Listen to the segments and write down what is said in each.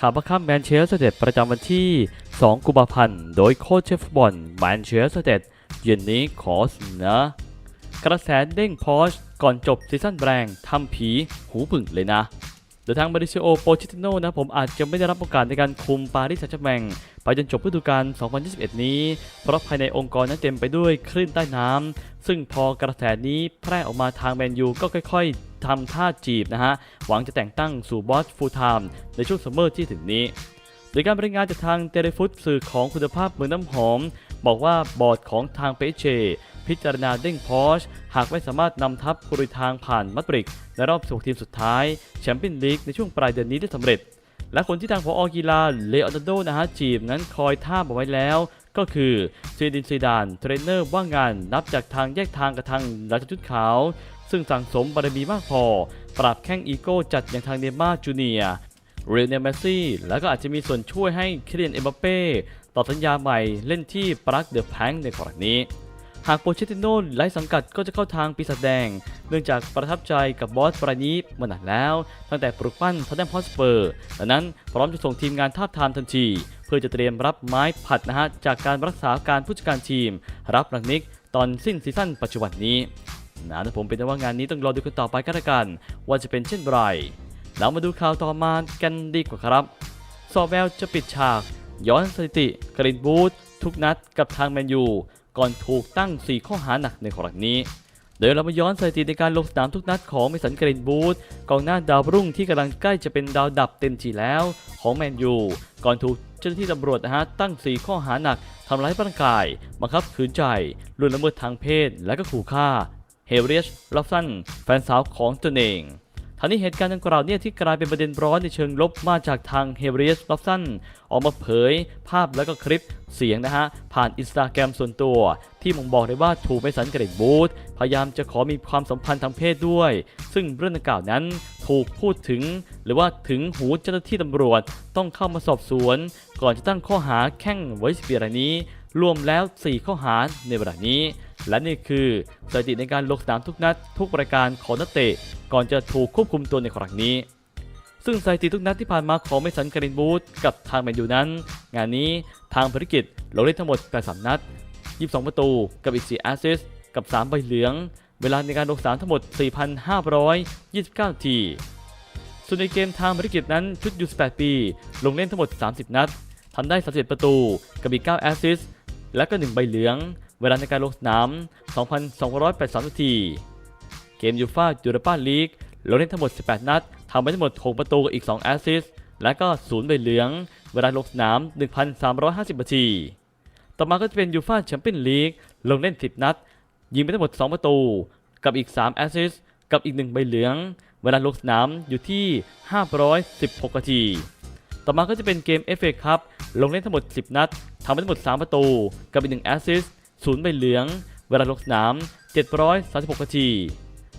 ข่าวประคับแมนเชสเตอร์เดประจำวันที่ 2 กุมภาพันธ์ โดยโค้ชเชฟบอลแมนเชสเตอร์เดเย็นนี้ขอเสนอกระแสเด้งพอชก่อนจบซีซั่นแรงทำผีหูผึ่งเลยนะโดยทางมาริซิโอโปชิติโนนะผมอาจจะไม่ได้รับโอกาสในการคุมปารีสแซงต์แชร์แมงไปจนจบฤดูกาล 2021 นี้ เพราะภายในองค์กรนั้นเต็มไปด้วยคลื่นใต้น้ำซึ่งพอกระแสนี้แพร่ออกมาทางแมนยูก็ค่อย ๆ ทำท่าจีบนะฮะ หวังจะแต่งตั้งสู่บอสฟูลไทม์ในช่วงซัมเมอร์ที่ถึงนี้ โดยการรายงานจากทางเตเลฟุตสื่อของคุณภาพเมืองน้ำหอม บอกว่าบอร์ดของทางเปเชพิจารณาเด้งพอช หากไม่สามารถนำทัพกรุยทางผ่านมัดริก ในรอบ 16 ทีมสุดท้ายแชมเปี้ยนลีกในช่วงปลายเดือนนี้ได้สำเร็จ และคนที่ทางพออกีฬาเลโอนาร์โดนะฮะจีบนั้นคอยท่าบเอาไว้แล้ว ก็คือซีดินซีดาน เทรนเนอร์ว่างงานนับจากทางแยกทางกับทางราชจุดขาว ซึ่งสั่งสมบารมีมากพอ ปราบแข้งอีโก้จัดอย่างทางเนม่าร์จูเนียเรเนลเมสซี่ แล้วก็อาจจะมีส่วนช่วยให้คิเลียนเอ็มบัปเป้ต่อสัญญาใหม่เล่นที่ปรักเดอะแพงในครั้งนี้ หากโปเชติโน่ไล่สังกัดก็จะเข้าทางปีศาจแดง เนื่องจากประทับใจกับบอสปรานี้มานานแล้ว ตั้งแต่ปลุกปั้นทัตแนมฮอสเปอร์ดังนั้นพร้อมจะส่งทีมงานทาบทามทันที เพื่อจะเตรียมรับไม้ผัดนะฮะจากการรักษาการผู้จัดการทีม รับรังนิกตอนสิ้นซีซั่นปัจจุบันนี้ นะแต่ผมเป็นต่ว่างานนี้ต้องรอดูกันต่อไปก็แล้วกัน ว่าจะเป็นเช่นไรเรามาดูข่าวต่อมากันดีกว่าครับซอแวลจะปิดฉาก ย้อนสถิติกรีนบูธทุกนัดกับทางแมนยู ก่อนถูกตั้ง 4 ข้อหาหนักในครั้งนี้โดยเรามาย้อนสถิติในการลงสนามทุกนัดของเมสันกรีนบูธกองหน้าดาวรุ่งที่กำลังใกล้จะเป็นดาวดับเต็มทีแล้วของแมนยูก่อนถูกเจ้าหน้าที่ตำรวจนะฮะตั้ง 4 ข้อหาหนักทำร้ายร่างกาย บังคับขืนใจล่วงละเมิดทางเพศ และก็ขู่ฆ่า เฮเรียชลอฟสันแฟนสาวของตนเองทั้งนี้เหตุการณ์ดังกล่าวเนี่ยที่กลายเป็นประเด็นร้อนในเชิงลบมาจากทางเฮเรียสลอฟสันออกมาเผยภาพและก็คลิปเสียงนะฮะ ผ่านอินสตาแกรมส่วนตัว ที่มองบอกได้ว่าถูกไมสันเกรดบูธพยายามจะขอมีความสัมพันธ์ทางเพศด้วย ซึ่งเรื่องดังกล่าวนั้นถูกพูดถึง หรือว่าถึงหูเจ้าหน้าที่ตำรวจต้องเข้ามาสอบสวน ก่อนจะตั้งข้อหาแข่งไว้สิบปีรนี้ รวมแล้ว 4 ข้อหาในเวลานี้ และนี่คือสถิติในการลงสนามทุกนัด ทุกรายการของนักเตะก่อนจะถูกควบคุมตัวในครั้งนี้ ซึ่งสถิติทุกนัดที่ผ่านมาของเมสันการินบูธกับทางแมนยูนั้น งานนี้ทางภารกิจลงเล่นทั้งหมด83นัด 22 ประตูกับอีก 4 แอสซิสต์กับ 3 ใบเหลือง เวลาในการลงสนามทั้งหมด 4,529นาทีส่วนในเกมทางภารกิจนั้นชุดยู18 ปี ลงเล่นทั้งหมด 30 นัดทำได้31ประตู กับอีก 9 แอสซิสต์และก็ 1 ใบเหลือง เวลาในการลงสนาม 2,283นาที เกมยูฟ่ายูโรปาลีกลงเล่นทั้งหมด 18 นัดทำไปทั้งหมด 6 ประตูกับอีก 2 แอสซิสต์และก็ 0 ใบเหลือง เวลาลงสนาม 1,350นาที ต่อมาก็จะเป็นยูฟ่าแชมเปี้ยนลีกลงเล่น 10 นัด ยิงไปทั้งหมด 2 ประตู กับอีก 3 แอสซิสต์กับอีก 1 ใบเหลือง เวลาลงสนามอยู่ที่ 516นาที ต่อมาก็จะเป็นเกม FA ครับลงเล่นทั้งหมด 10 นัดทำไปทั้งหมด 3 ประตู กับอีก 1 แอสซิสต์ 0ใบเหลือง เวลาลงสนาม 736นาที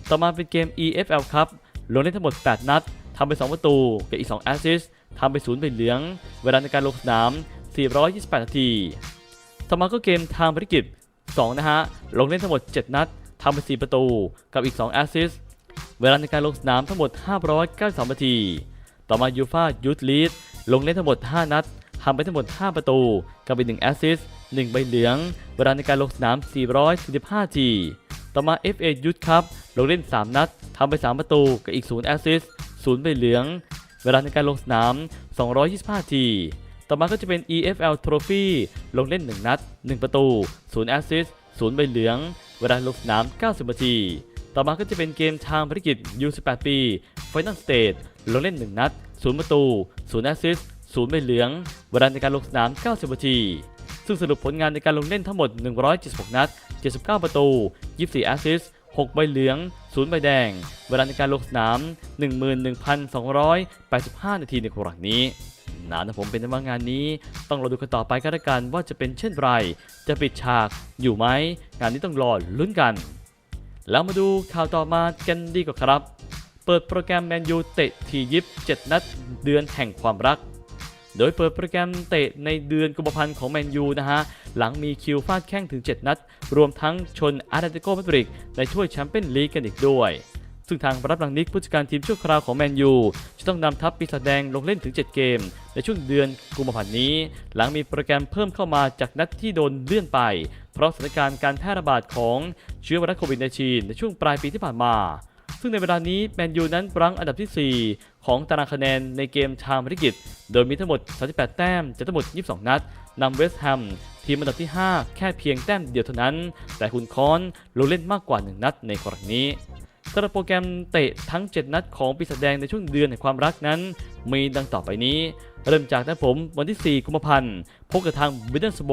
ต่อมาเป็นเกม EFL ครับลงเล่นทั้งหมด 8 นัดทำไป 2 ประตูกับอีก 2 แอสซิสต์ทำไป0ใบเหลือง เวลาในการลงสนาม 428 นาที ต่อมาก็เกมทางภารกิจ 2 นะฮะ ลงเล่นทั้งหมด 7 นัดทำไป 4 ประตูกับอีก 2 แอสซิสต์เวลาในการลงสนามทั้งหมด 593 นาที ต่อมายูฟายูทลีดลงเล่นทั้งหมด 5 นัดทำไปทั้งหมด 5 ประตูกับอีก 1 แอสซิสต์ 1 ใบเหลือง เวลาในการลงสนาม 445นาที ต่อมา FA Youth Cup ลงเล่น 3 นัดทำไป 3 ประตูกับอีก 0 แอสซิสต์0ใบเหลือง เวลาในการลงสนาม 225นาที ต่อมาก็จะเป็น EFL Trophy ลงเล่น 1 นัด 1 ประตู 0 แอสซิสต์0ใบเหลือง เวลาลงสนาม 90 นาที ต่อมาก็จะเป็นเกมทางภารกิจ U18 ปี Final Stage ลงเล่น 1 นัด 0 ประตู 0 แอสซิสต์0ใบเหลือง เวลาในการลงสนาม 90 นาที ซึ่งสรุปผลงานในการลงเล่นทั้งหมด 176 นัด 79 ประตู 24 แอสซิสต์6ใบเหลือง 0 ใบแดง เวลาในการลงสนาม 11,285 นาทีในครั้งนี้นะนะผมเป็นว่างานนี้ ต้องรอดูกันต่อไปกันละกันว่าจะเป็นเช่นไร จะปิดฉากอยู่ไหม งานนี้ต้องรอลุ้นกัน แล้วมาดูข่าวต่อมากันดีกว่าครับ เปิดโปรแกรมแมนยูเตะทียิป7นัดเดือนแห่งความรัก โดยเปิดโปรแกรมเตะในเดือนกุมภาพันธ์ของแมนยูนะฮะ หลังมีคิวฟาดแข้งถึง 7 นัด รวมทั้งชนอาร์เตโกมาดริดในถ้วยแชมเปี้ยนลีกกันอีกด้วยซึ่งทางรับรังนิกผู้จัดการทีมชั่วคราวของแมนยูจะต้องนำทัพปีศาจแดงลงเล่นถึง 7 เกม ในช่วงเดือนกุมภาพันธ์นี้ หลังมีโปรแกรมเพิ่มเข้ามาจากนัดที่โดนเลื่อนไป เพราะสถานการณ์การแพร่ระบาดของเชื้อไวรัสโควิด -19 ในช่วงปลายปีที่ผ่านมา ซึ่งในเวลานี้แมนยูนั้นรั้งอันดับที่ 4 ของตารางคะแนนในเกมชามภารกิจ โดยมีทั้งหมด 38 แต้มจากทั้งหมด 22 นัดนำเวสต์แฮมทีมอันดับที่ 5 แค่เพียงแต้มเดียวเท่านั้น แต่คุณคอนลงเล่นมากกว่า 1 นัดในกรณีนี้สำหรับโปรแกรมเตะทั้ง 7 นัดของปีศาจแดงในช่วงเดือนแห่งความรักนั้น มีดังต่อไปนี้ เริ่มจากนัดผมวันที่ 4 กุมภาพันธ์พบกับทางบิดเดิลสโบ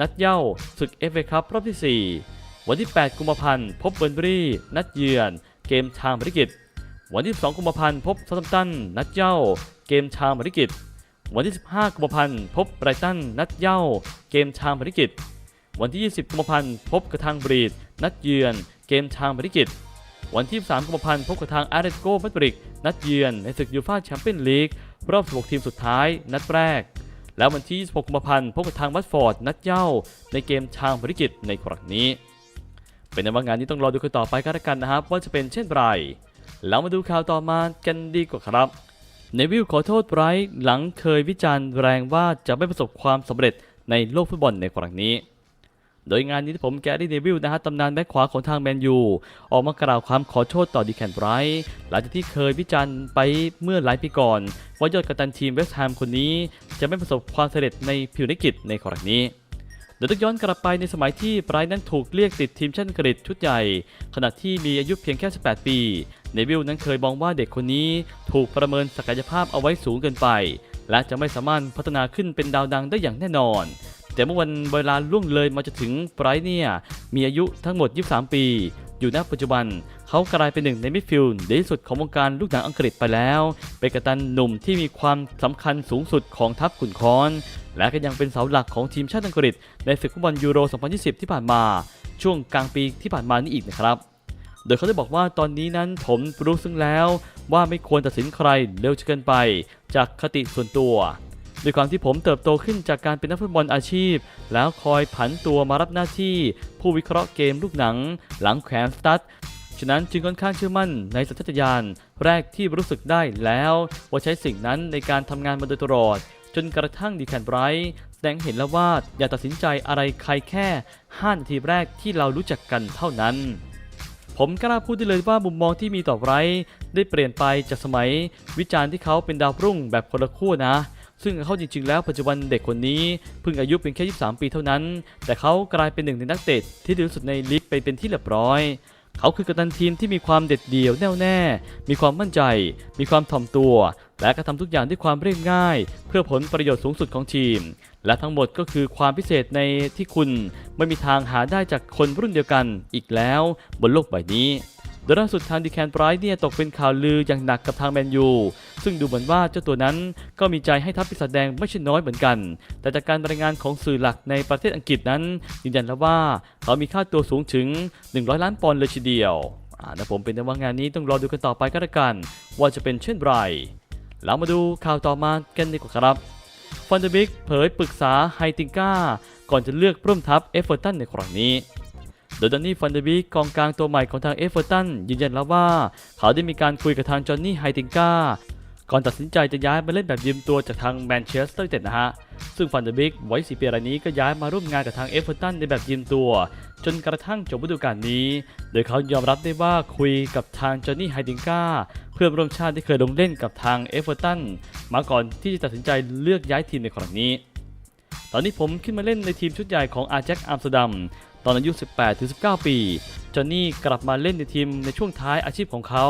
นัดเย้าศึกเอฟเอคัพรอบที่ 4 วันที่ 8 กุมภาพันธ์พบเบอร์นบรีนัดเยือน เกมชางภารกิจ วันที่ 12 กุมภาพันธ์พบซัตัมตัน นัดเย้า เกมชางภารกิจ วันที่ 15 กุมภาพันธ์พบไบรตัน นัดเย้า เกมชางภารกิจ วันที่ 20 กุมภาพันธ์พบกับทางบรีด นัดเยือน เกมชางภารกิจ วันที่ 3 กุมภาพันธ์พบกับทางอาร์เรตโกมาดริดนัดเยือนในศึกยูฟ่าแชมเปี้ยนลีกรอบ 16 ทีมสุดท้าย นัดแรก แล้ววันที่ 26 กุมภาพันธ์พบกับทางวัตฟอร์ด นัดเย้า ในเกมชางภารกิจในครั้งนี้ เป็นในว่างานนี้ต้องรอดูกันต่อไปกันล้วกันนะครับ ว่าจะเป็นเช่นไรแล้วมาดูข่าวต่อมากันดีกว่าครับเนวิลขอโทษไบรท์หลังเคยวิจารณ์แรงว่าจะไม่ประสบความสำเร็จในโลกฟุตบอลในครั้งนี้ โดยงานนี้ผมแกรี่เนวิลนะฮะตำนานแบ็คขวาของทางแมนยู ออกมากล่าวความขอโทษต่อดีแคนไบรท์หลังจากที่เคยวิจารณ์ไปเมื่อหลายปีก่อน ว่ายอดกัปตันทีมเวสต์แฮมคนนี้ จะไม่ประสบความสำเร็จในพิวนิกิจในครั้งนี้ โดยต้องย้อนกลับไปในสมัยที่ไบรท์นั้นถูกเรียกติดทีมชาติอังกฤษชุดใหญ่ ขณะที่มีอายุเพียงแค่ 18 ปีเนวิลนั้นเคยมองว่าเด็กคนนี้ถูกประเมินศักยภาพเอาไว้สูงเกินไป และจะไม่สามารถพัฒนาขึ้นเป็นดาวดังได้อย่างแน่นอน แต่เมื่อวันเวลาล่วงเลยมาจะถึงไบรท์เนี่ยมีอายุทั้งหมด 23 ปี อยู่ณปัจจุบัน เขากลายเป็นหนึ่งในมิดฟิลด์ดีที่สุดของวงการลูกหนังอังกฤษไปแล้ว เป็นกัปตันหนุ่มที่มีความสำคัญสูงสุดของทัพขุนค้อน และก็ยังเป็นเสาหลักของทีมชาติอังกฤษ ในศึกฟุตบอลยูโร 2020 ที่ผ่านมา ช่วงกลางปีที่ผ่านมานี่อีกนะครับโดยเขาได้บอกว่าตอนนี้นั้นผมรู้ซึ่งแล้วว่าไม่ควรตัดสินใครเร็วจนเกินไป จากคติส่วนตัว ด้วยความที่ผมเติบโตขึ้นจากการเป็นนักฟุตบอลอาชีพ แล้วคอยผันตัวมารับหน้าที่ ผู้วิเคราะห์เกมลูกหนัง หลังแขวนสตั๊ดฉะนั้นจึงค่อนข้างเชื่อมั่นในสัญชาตญาณแรกที่รู้สึกได้แล้ว ว่าใช้สิ่งนั้นในการทำงานมาโดยตลอด จนกระทั่งดีแคนไบรท์แสดงเห็นแล้วว่าอย่าตัดสินใจอะไรใครแค่5นาทีแรกที่เรารู้จักกันเท่านั้นผมกล้าพูดได้เลยว่ามุมมองที่มีต่อไบรท์ได้เปลี่ยนไปจากสมัย วิจารณ์ที่เขาเป็นดาวรุ่งแบบคนละขั้วนะ ซึ่งเขาจริง ๆ แล้วปัจจุบันเด็กคนนี้เพิ่งอายุเพียงแค่ 23 ปีเท่านั้น แต่เขากลายเป็นหนึ่งในนักเตะที่ดีที่สุดในลีกไปเป็นที่เรียบร้อย เขาคือกัปตันทีมที่มีความเด็ดเดี่ยวแน่วแน่ มีความมั่นใจ มีความถ่อมตัว และก็ทำทุกอย่างด้วยความเรียบง่าย เพื่อผลประโยชน์สูงสุดของทีม และทั้งหมดก็คือความพิเศษในที่คุณไม่มีทางหาได้จากคนรุ่นเดียวกันอีกแล้ว บนโลกใบนี้ โดยล่าสุดทางดีแคนไบรท์เนี่ยตกเป็นข่าวลืออย่างหนักกับทางแมนยู ซึ่งดูเหมือนว่าเจ้าตัวนั้นก็มีใจให้ทัพปีศาจแดงไม่ใช่น้อยเหมือนกัน แต่จากการรายงานของสื่อหลักในประเทศอังกฤษนั้นยืนยันแล้วว่าเขามีค่าตัวสูงถึง 100 ล้านปอนด์เลยทีเดียวอ่านะผมเป็นแต่ว่างานนี้ต้องรอดูกันต่อไปก็แล้วกัน ว่าจะเป็นเช่นไรแล้วมาดูข่าวต่อมากันดีกว่าครับฟันเดบิกเผยปรึกษาไฮติงก้าก่อนจะเลือกร่วมทัพเอฟเวอร์ตันในครั้งนี้ โดยดอนนี่ฟันเดบีกกองกลางตัวใหม่ของทางเอฟเวอร์ตันยืนยันแล้วว่า เขาได้มีการคุยกับทางจอห์นนี่ไฮติงกาก่อนตัดสินใจจะย้ายมาเล่นแบบยืมตัวจากทางแมนเชสเตอร์ยูไนเต็ดนะฮะ ซึ่งฟันเดอร์บิกไว้สีปีรายนี้ก็ย้ายมาร่วมงานกับทางเอฟเวอร์ตันในแบบยืมตัว จนกระทั่งจบฤดูกาลนี้ โดยเขายอมรับได้ว่าคุยกับทางจอห์นนี่ไฮติงกาเพื่อนร่วมชาติที่เคยลงเล่นกับทางเอฟเวอร์ตันมาก่อนที่จะตัดสินใจเลือกย้ายทีมในครั้งนี้ ตอนนี้ผมขึ้นมาเล่นในทีมชุดใหญ่ของอาแจ็คอัมสเตอร์ดัม ตอนอายุ 18-19 ปี จอห์นนี่กลับมาเล่นในทีมในช่วงท้ายอาชีพของเขา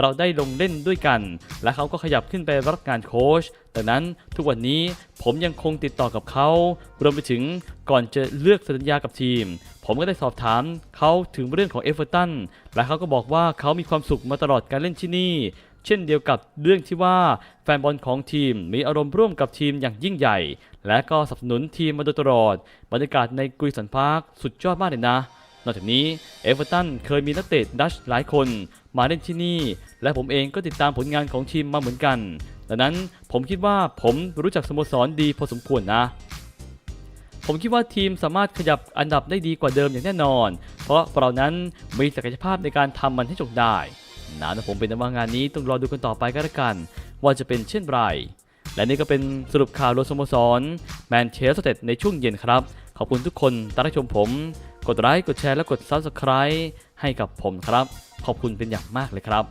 เราได้ลงเล่นด้วยกัน และเขาก็ขยับขึ้นไปรับงานโค้ชดังนั้นทุกวันนี้ผมยังคงติดต่อกับเขา รวมไปถึงก่อนจะเลือกสัญญากับทีม ผมก็ได้สอบถามเขาถึงเรื่องของเอฟเวอร์ตันและเขาก็บอกว่าเขามีความสุขมาตลอดการเล่นที่นี่ เช่นเดียวกับเรื่องที่ว่าแฟนบอลของทีมมีอารมณ์ร่วมกับทีมอย่างยิ่งใหญ่ และก็สนับสนุนทีมมาโดยตลอด บรรยากาศในกุยสันพาร์คสุดยอดมากเลยนะ นอกจากนี้เอเวอร์ตันเคยมีนักเตะดัชหลายคน มาเล่นที่นี่ และผมเองก็ติดตามผลงานของทีมมาเหมือนกัน ดังนั้นผมคิดว่าผมรู้จักสโมสรดีพอสมควรนะผมคิดว่าทีมสามารถขยับอันดับได้ดีกว่าเดิมอย่างแน่นอน เพราะเรานั้นมีศักยภาพในการทำมันให้จบได้ นะนะผมเป็นว่างานนี้ต้องรอดูกันต่อไปก็แล้วกัน ว่าจะเป็นเช่นไรและนี่ก็เป็นสรุปข่าวรวมสโมสรแมนเชสเตอร์ในช่วงเย็นครับ ขอบคุณทุกคนที่รับชมผม กดไลค์กดแชร์และกด Subscribe ให้กับผมครับ ขอบคุณเป็นอย่างมากเลยครับ